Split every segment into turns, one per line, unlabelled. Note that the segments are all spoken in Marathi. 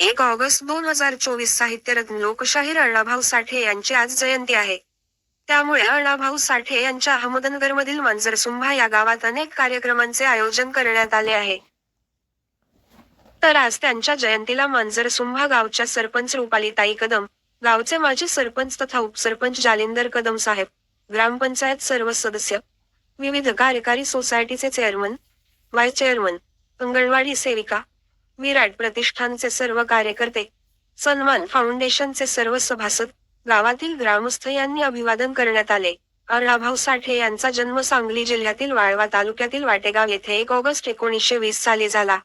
एक ऑगस्ट दोन हजार चोवीस साहित्यरत्न लोकशाहीर अण्णाभाऊ साठे यांची आज जयंती आहे. त्यामुळे अण्णाभाऊ साठे यांच्या अहमदनगरमधील मांजरसुंभा या गावात अनेक कार्यक्रमांचे आयोजन करण्यात आले आहे. तर आज त्यांच्या जयंतीला मांजरसुंभा गावच्या सरपंच रुपालीताई कदम गावचे माजी सरपंच तथा उपसरपंच जालिंदर कदम साहेब ग्रामपंचायत सर्व सदस्य विविध कार्यकारी सोसायटीचे चेअरमन वाईस चेअरमन अंगणवाडी सेविका विराट प्रतिष्ठानचे सर्व कार्यकर्ते सन्मान फाउंडेशनचे सर्व सभासद गावातील ग्रामस्थ यांनी अभिवादन करण्यात आले. अर्णाभाऊ साठे यांचा जन्म सांगली जिल्ह्यातील वाळवा तालुक्यातील वाटेगाव येथे एक ऑगस्ट एकोणीसशे वीस साली झाला.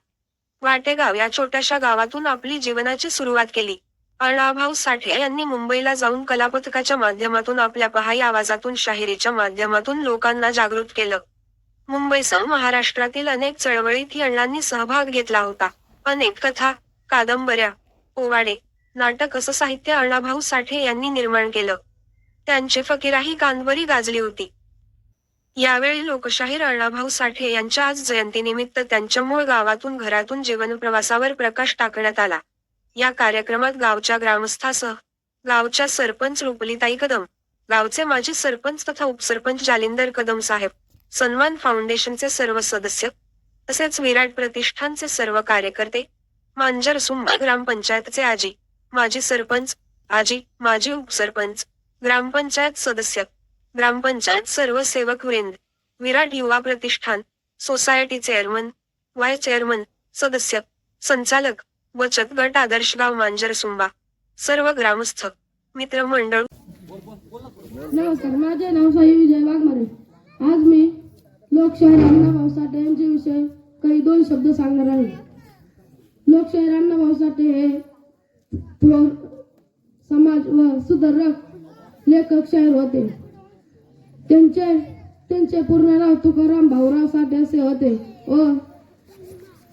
वाटेगाव या छोट्याशा गावातून आपली जीवनाची सुरुवात केली. अण्णाभाऊ साठे यांनी मुंबईला जाऊन कलापथकाच्या माध्यमातून आपल्या पहाई आवाजातून शाहिरीच्या माध्यमातून लोकांना जागृत केलं. मुंबईसह महाराष्ट्रातील अनेक चळवळीत अण्णांनी सहभाग घेतला होता. अनेक कथा कादंबऱ्या पोवाडे नाटक असं साहित्य अण्णाभाऊ साठे यांनी निर्माण केलं. त्यांची फकीराही कानवरी गाजली होती. यावेळी लोकशाहीर अण्णाभाऊ साठे यांच्या आज जयंतीनिमित्त त्यांच्या मूळ गावातून घरातून जीवनप्रवासावर प्रकाश टाकण्यात आला. या कार्यक्रमात गावच्या ग्रामस्थासह गावच्या सरपंच रुपलीताई कदम गावचे माजी सरपंच तथा उपसरपंच जालिंदर कदम साहेब सन्मान फाउंडेशनचे सर्व सदस्य तसेच विराट प्रतिष्ठानचे सर्व कार्यकर्ते मांजर सुंबा ग्रामपंचायतचे आजी माजी सरपंच आजी माजी उपसरपंच ग्रामपंचायत सदस्य ग्रामपंचायत सर्व सेवक वृंद विराट युवा प्रतिष्ठान सोसायटी चेअरमन वाय चेअरमन सदस्य संचालक बचत गट आदर्श गाव मांजर सुंबा सर्व ग्रामस्थ मित्रमंडळ
नमस्कार माझे नाव साई विजय वाघमारे. आज मी लोकशाहीर अण्णाभाऊ साठे यांच्याविषयी काही दोन शब्द सांगणार आहे. लोकशाहीर अण्णाभाऊ साठे हे समाज व सुधारक लेखक शाहीर होते. त्यांचे त्यांचे पूर्ण नाव तुकाराम भाऊराव साठे असे होते. व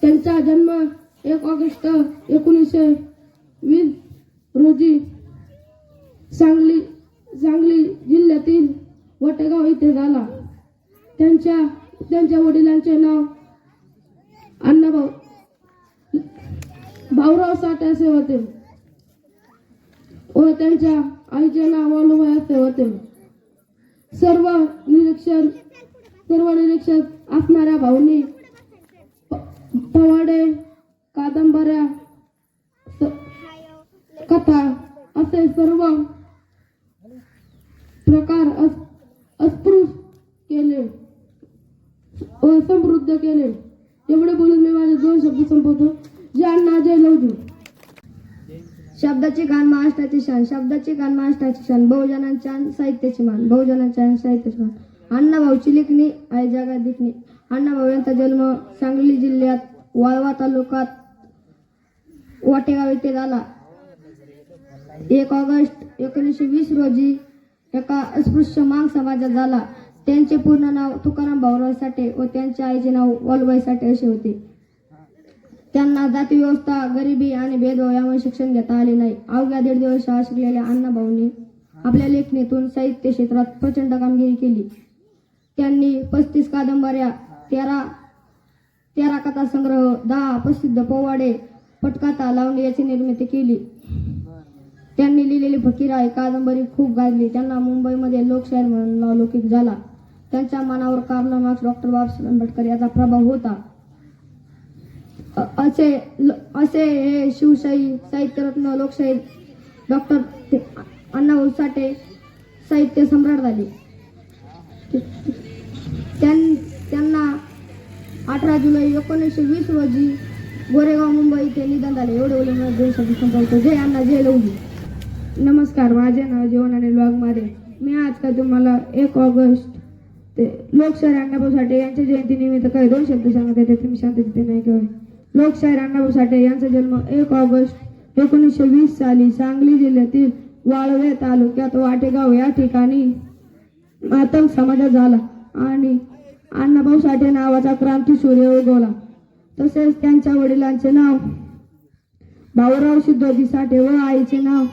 त्यांचा जन्म एक ऑगस्ट एकोणीसशे वीस रोजी सांगली सांगली जिल्ह्यातील वटेगाव येथे झाला. त्यांच्या त्यांच्या वडिलांचे नाव अण्णाभाऊ भाऊराव साठे असे होते. व त्यांच्या आईचे नाव वालुभाई असे होते. सर्व निरीक्षण सर्व निरीक्षक असणाऱ्या भाऊनी प- पवाडे कादंबऱ्या स- कथा असे सर्व प्रकार अस्पृश केले व समृद्ध केले. एवढे बोलून मी माझे दोन शब्द संपवतो. जय अण्णा जय लवजू
शब्दाची गान महाराष्ट्राची शान शब्दाची गान महाराष्ट्राची शान बहुजनांच्या साहित्याची मान बहुजनांच्या साहित्याची मान. अण्णाभाऊची लेखणी आहे जगात दिखणी अण्णाभाऊ यांचा जन्म सांगली जिल्ह्यात वाळवा तालुक्यात वाटेगाव येथे झाला. एक ऑगस्ट एकोणीसशे वीस रोजी एका अस्पृश्य मांग समाजात झाला. त्यांचे पूर्ण नाव तुकाराम भाऊराव साठे व त्यांच्या आईचे नाव वालुबाई साठे असे होते. त्यांना जाती व्यवस्था गरिबी आणि भेदभाव यामुळे शिक्षण घेता आले नाही. अवघ्या दीड दिवस शाळा शिकलेल्या अण्णाभाऊंनी आपल्या लेखणीतून साहित्य क्षेत्रात प्रचंड कामगिरी केली. त्यांनी पस्तीस कादंबऱ्या तेरा तेरा कथा संग्रह दहा प्रसिद्ध पोवाडे पटकथा लावणी याची निर्मिती केली. त्यांनी लिहिलेली फकीरा ही कादंबरी खूप गाजली. त्यांना मुंबईमध्ये लोकशाहीर म्हणून नावलौकिक झाला. त्यांच्या मनावर Karl Marx doctor Babasaheb Ambedkar याचा प्रभाव होता. असे ल- असे हे शिवशाही साहित्यरत्न लोकशाही डॉक्टर ते- अण्णाभाऊ साठे साहित्य सम्राट झाले. त्यां- त्यांना अठरा जुलै एकोणीसशे वीस रोजी गोरेगाव मुंबई ते निधन झाले. एवढे बोलून देशाची संपवतो. जय अण्णा जय लवली
नमस्कार. माझे नाव जीवन अनिल वाघमारे मी आज का तुम्हाला एक ऑगस्ट ते लोकशाही अण्णाभाऊ साठे यांच्या जयंतीनिमित्त काही दोन शब्द सांगत येते तुम्ही शांततेने नाही लोकशाहीर अण्णाभाऊ साठे यांचा जन्म एक ऑगस्ट एकोणीसशे वीस साली सांगली जिल्ह्यातील वाळवे तालुक्यात वाटेगाव या ठिकाणी मातंग समाजात झाला आणि अण्णाभाऊ साठे नावाचा क्रांती सूर्य उगवला. तसेच त्यांच्या वडिलांचे नाव भाऊराव सिद्धोजी साठे व आईचे नाव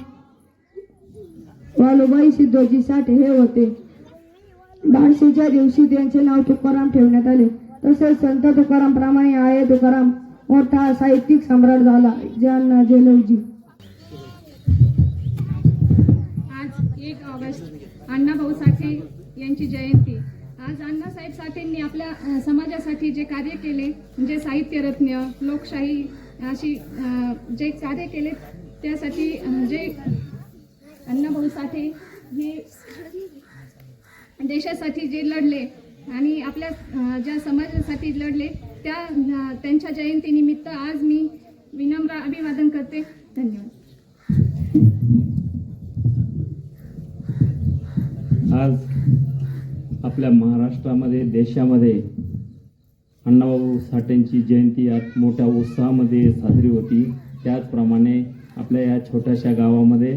वालुबाई सिद्धोजी साठे हे होते. बारशीच्या दिवशी त्यांचे नाव तुकाराम ठेवण्यात आले. तसेच संत तुकाराम प्रमाणे आहे तुकाराम मोठा साहित्यिक सम्राट झाला ज्यांना जेलवजी
आज एक ऑगस्ट अण्णाभाऊ साठे यांची जयंती. आज अण्णासाहेब साठेंनी आपल्या समाजासाठी जे कार्य केले म्हणजे साहित्यरत्न लोकशाही अशी जे कार्य केले त्यासाठी जे अण्णाभाऊ साठे हे देशासाठी जे लढले आणि आपल्या ज्या समाजासाठी लढले त्या त्यांच्या जयंतीनिमित्त आज मी विनम्र अभिवादन करते. धन्यवाद.
आज आपल्या महाराष्ट्रामध्ये देशामध्ये अण्णाभाऊ साठेंची जयंती आज मोठ्या उत्साहामध्ये साजरी होती. त्याचप्रमाणे आपल्या या छोट्याशा गावामध्ये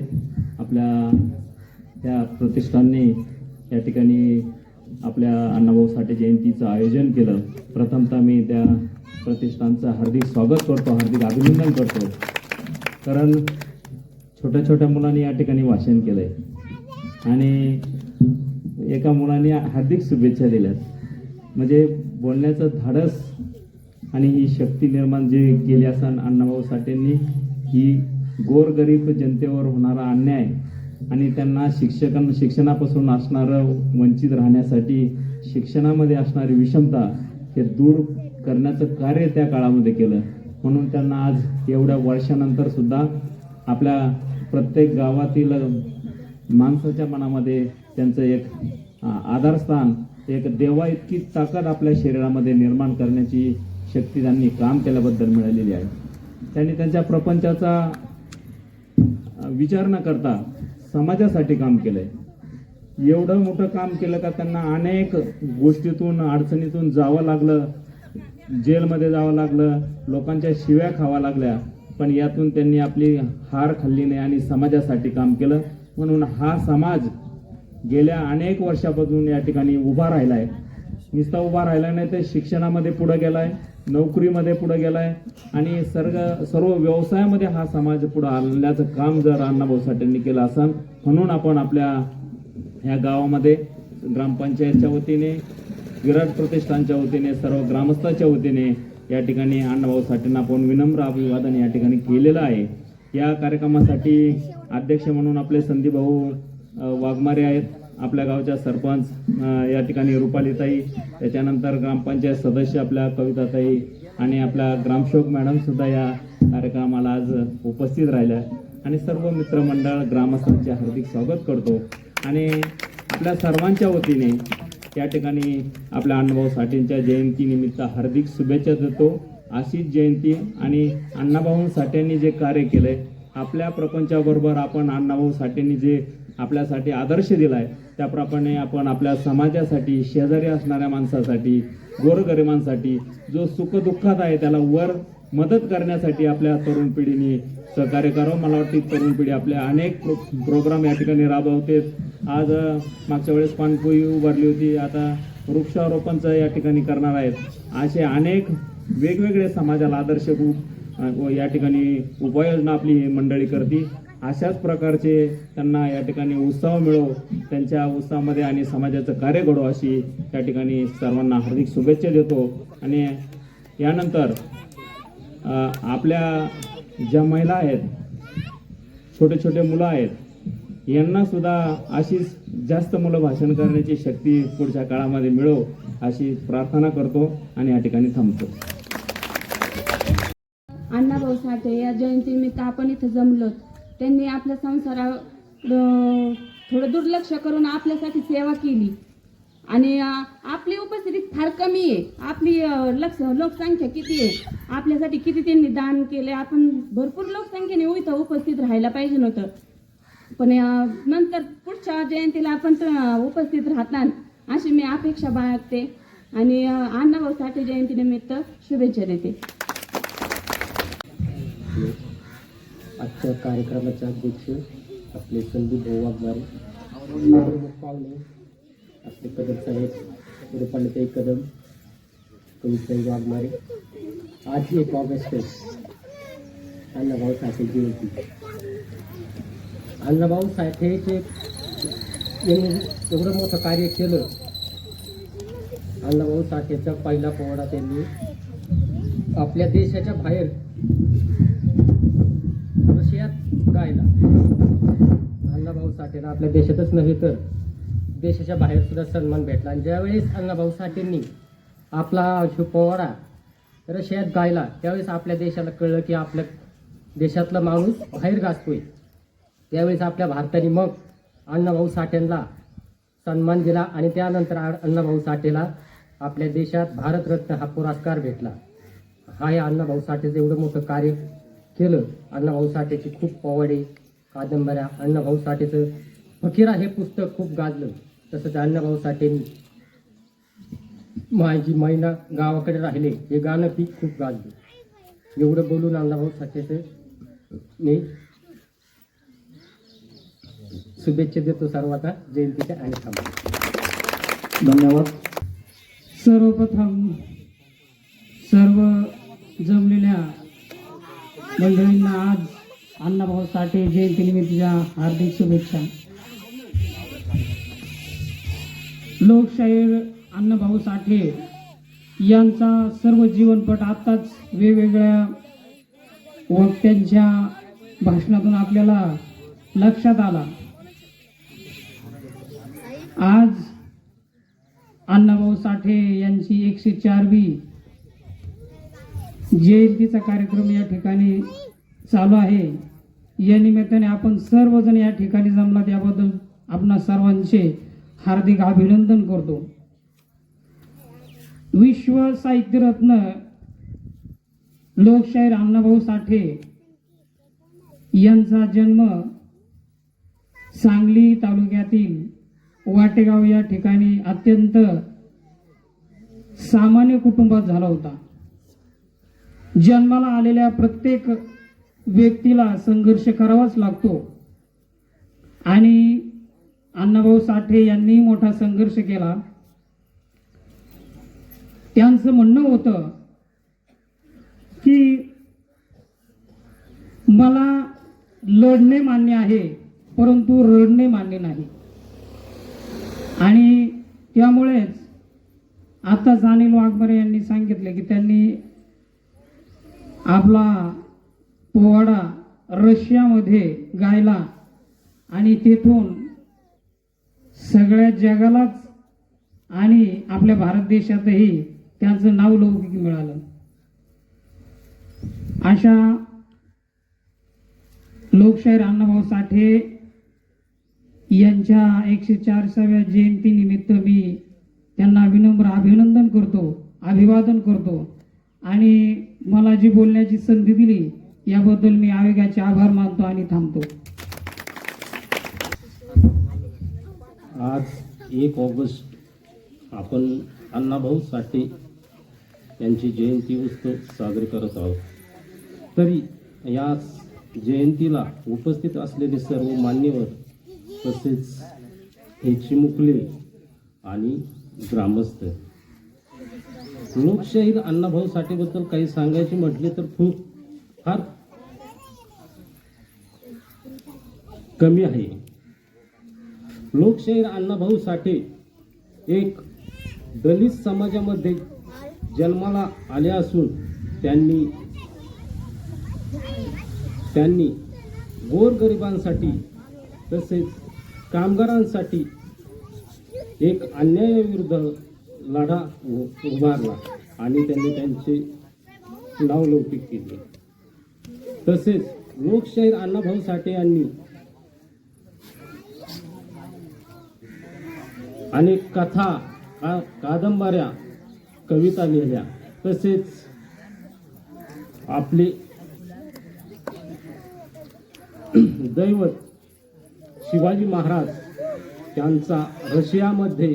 आपल्या या प्रतिष्ठानने या ठिकाणी आपल्या अण्णाभाऊ साठे जयंतीचं आयोजन केलं. प्रथमतः मी त्या प्रतिष्ठानचं हार्दिक स्वागत करतो हार्दिक अभिनंदन करतो. कारण छोट्या छोट्या मुलांनी या ठिकाणी भाषण केलंय. आणि एका मुलाने हार्दिक शुभेच्छा दिल्यात. म्हणजे बोलण्याचं धाडस आणि ही शक्ती निर्माण जे केली असताना अण्णाभाऊ साठेंनी ही गोरगरीब जनतेवर होणारा अन्याय आणि त्यांना शिक्षकां शिक्षणापासून असणारं वंचित राहण्यासाठी शिक्षणामध्ये असणारी विषमता हे दूर करण्याचं कार्य त्या काळामध्ये केलं. म्हणून त्यांना आज एवढ्या वर्षानंतर सुद्धा आपल्या प्रत्येक गावातील माणसाच्या मनामध्ये त्यांचं एक आधारस्थान एक देवा इतकी ताकद आपल्या शरीरामध्ये निर्माण करण्याची शक्ती त्यांनी काम केल्याबद्दल मिळालेली आहे. त्यांनी त्यांच्या प्रपंचाचा विचार न करता समाजासाठी काम केलंय. एवढं मोठं काम केलं का त्यांना अनेक गोष्टीतून अडचणीतून जावं लागलं. जेलमध्ये जावं लागलं लोकांच्या शिव्या खावा लागल्या. पण यातून त्यांनी आपली हार खाल्ली नाही आणि समाजासाठी काम केलं. म्हणून हा समाज गेल्या अनेक वर्षापासून या ठिकाणी उभा राहिलाय. नुसता उभा राहिला नाही तर शिक्षणामध्ये पुढे गेलाय. नोकरीमध्ये पुढे गेलाय आणि सर्व सर्व व्यवसायामध्ये हा समाज पुढे आणण्याचं काम जर अण्णाभाऊ साठेंनी केलं असेल म्हणून आपण आपल्या ह्या गावामध्ये ग्रामपंचायतच्या वतीने विराट प्रतिष्ठानच्या वतीने सर्व ग्रामस्थाच्या वतीने या ठिकाणी अण्णाभाऊ साठेंना आपण विनम्र अभिवादन या ठिकाणी केलेलं आहे. या कार्यक्रमासाठी अध्यक्ष म्हणून आपले संदीप भाऊ वाघमारे आहेत. आपल्या गावच्या सरपंच या ठिकाणी रुपालीताई त्याच्यानंतर ग्रामपंचायत सदस्य आपल्या कविताताई आणि आपल्या ग्रामसेवक मॅडमसुद्धा या कार्यक्रमाला आज उपस्थित राहिल्या. आणि सर्व मित्रमंडळ ग्रामस्थांचे हार्दिक स्वागत करतो. आणि आपल्या सर्वांच्या वतीने या ठिकाणी आपल्या अण्णाभाऊ साठेंच्या जयंतीनिमित्त हार्दिक शुभेच्छा देतो. अशीच जयंती आणि अण्णाभाऊ साठेंनी जे कार्य केलंय आपल्या प्रपंचाबरोबर आपण अण्णाभाऊ साठेंनी जे आपल्यासाठी आदर्श दिलाय त्याप्रमाणे आपण आपल्या समाजासाठी शेजारी असणाऱ्या माणसासाठी गोरगरिबांसाठी जो सुखदुःखात आहे त्याला वर मदत करण्यासाठी आपल्या तरुण पिढीने सहकार्य करावं. मला वाटतं की तरुण पिढी आपल्या अनेक प्रो प्रोग्राम या ठिकाणी राबवते आज मागच्या वेळेस पाणपोई उभारली होती. आता वृक्षारोपणचं या ठिकाणी करणार आहेत. असे अनेक वेगवेगळे समाजाला आदर्शरूप व या ठिकाणी उपाययोजना आपली ही मंडळी करते. अशाच प्रकारचे त्यांना या ठिकाणी उत्साह मिळो त्यांच्या उत्साहामध्ये आणि समाजाचं कार्य घडो अशी या ठिकाणी सर्वांना हार्दिक शुभेच्छा देतो. आणि यानंतर आपल्या ज्या महिला आहेत छोटे छोटे मुलं आहेत यांना सुद्धा अशीच जास्त मुलं भाषण करण्याची शक्ती पुढच्या काळामध्ये मिळो अशी प्रार्थना करतो आणि या ठिकाणी थांबतो.
अण्णाभाऊ साठे या जयंतीनिमित्त आपण इथं जमलोत. त्यांनी आपल्या संसारावर थोडं दुर्लक्ष करून आपल्यासाठी सेवा केली. आणि आपली उपस्थिती फार कमी आहे. आपली लक्ष लोकसंख्या किती आहे? आपल्यासाठी किती त्यांनी दान केले? आपण भरपूर लोकसंख्येने इथं उपस्थित राहायला पाहिजे नव्हतं. पण नंतर पुढच्या जयंतीला आपण उपस्थित राहतात अशी मी अपेक्षा बाळगते. आणि अण्णाभाऊ साठे जयंतीनिमित्त शुभेच्छा देते.
आजच्या कार्यक्रमाचे अध्यक्ष आपले संदीप भाऊ वाघमारे प्रमुख पाहुणे आपले कदम साहेब रुपालीताई कदम कविताई वाघमारे. आज एक ऑगस्ट अण्णाभाऊ साठे जयंती. अण्णाभाऊ साठेचे यांनी एवढं मोठं कार्य केलं. अण्णाभाऊ साठेचा पहिला पोवाडा त्यांनी आपल्या देशाच्या बाहेर रशियात गायला अण्णाभाऊ आपल्या देशातच नव्हे तर देशाच्या बाहेर सुद्धा सन्मान भेटला. आणि ज्यावेळेस अण्णाभाऊ साठेंनी आपला जो पोवाडा रशियात गायला त्यावेळेस आपल्या देशाला कळलं की आपल्या देशातला माणूस बाहेर गाजतोय. त्यावेळेस आपल्या भारताने मग अण्णाभाऊ साठेंना सन्मान दिला आणि त्यानंतर अण्णाभाऊ साठेला आपल्या देशात भारतरत्न हा पुरस्कार भेटला. हा या अण्णाभाऊ साठेचं एवढं मोठं कार्य केलं. अण्णाभाऊ साठेची खूप पोवाडे कादंबऱ्या अण्णाभाऊ साठेचं फकीरा हे पुस्तक खूप गाजलं. तसंच अण्णाभाऊ साठेंनी माझी मैना गावाकडे राहिले. हे गाणं पीक खूप गाजलं. एवढं बोलून अण्णाभाऊ साठेचं मी शुभेच्छा देतो सर्वांना. जयंतीच्या आणि थांबा.
धन्यवाद. सर्वप्रथम सर्व जमलेल्या मंडळींना आज अण्णाभाऊ साठे जयंतीनिमित्तच्या हार्दिक शुभेच्छा. लोकशाहीर अण्णाभाऊ साठे यांचा सर्व जीवनपट आत्ताच वेगवेगळ्या वक्त्यांच्या भाषणातून आपल्याला लक्षात आला. आज अण्णाभाऊ साठे यांची एकशे चारवी जयंतीचा कार्यक्रम या ठिकाणी चालू आहे. या निमित्ताने आपण सर्वजण या ठिकाणी जमला त्याबद्दल आपणा सर्वांचे हार्दिक अभिनंदन करतो. विश्व साहित्यरत्न लोकशाहीर अण्णाभाऊ साठे यांचा जन्म सांगली तालुक्यातील वाटेगाव या ठिकाणी अत्यंत सामान्य कुटुंबात झाला होता. जन्माला आलेल्या प्रत्येक व्यक्तीला संघर्ष करावाच लागतो. आणि अण्णाभाऊ साठे यांनी मोठा संघर्ष केला. त्यांचं म्हणणं होतं की मला लढणे मान्य आहे परंतु रडणे मान्य नाही. आणि त्यामुळेच आताच अनिल वाघमारे यांनी सांगितले की त्यांनी आपला पोवाडा रशियामध्ये गायला आणि तेथून सगळ्या जगालाच आणि आपल्या भारत देशातही त्यांचं नाव लौकिक मिळालं. अशा लोकशाहीर अण्णाभाऊ साठे यांच्या एकशे चारसाव्या जयंतीनिमित्त मी त्यांना विनम्र अभिनंदन करतो अभिवादन करतो आणि मला जी बोलण्याची संधी दिली याबद्दल मी आयोगाचे आभार मानतो आणि थांबतो.
आज एक ऑगस्ट आपण अण्णाभाऊ साठे यांची जयंती उत्सव साजरे करत आहोत. तरी या जयंतीला उपस्थित असलेले सर्व मान्यवर तसेच हे चिमुकले आणि ग्रामस्थ. लोकशाहीर अण्णाभाऊ साठेबद्दल काही सांगायचे म्हटले तर खूप फार कमी आहे. लोकशाहीर अण्णाभाऊ साठे एक दलित समाजामध्ये जन्माला आले असून त्यांनी त्यांनी गोरगरिबांसाठी तसेच कामगारांसाठी एक अन्यायाविरुद्ध लढा उ- उभारला आणि त्यांनी त्यांचे नावलौकिक केले. तसेच लोकशाहीर अण्णाभाऊ साठे यांनी अनेक कथा का कादंबऱ्या कविता लिहिल्या. तसेच आपले दैवत शिवाजी महाराज त्यांचा रशियामध्ये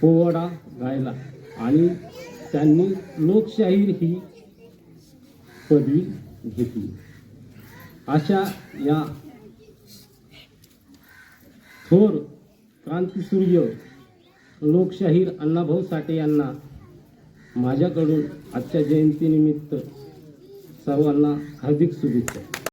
पोवाडा गायला आणि त्यांनी लोकशाहीर ही पदवी घेतली. अशा या थोर क्रांतीसूर्य लोकशाहीर अण्णाभाऊ साठे यांना माझ्याकडून आजच्या जयंतीनिमित्त
सर्वांना हार्दिक शुभेच्छा.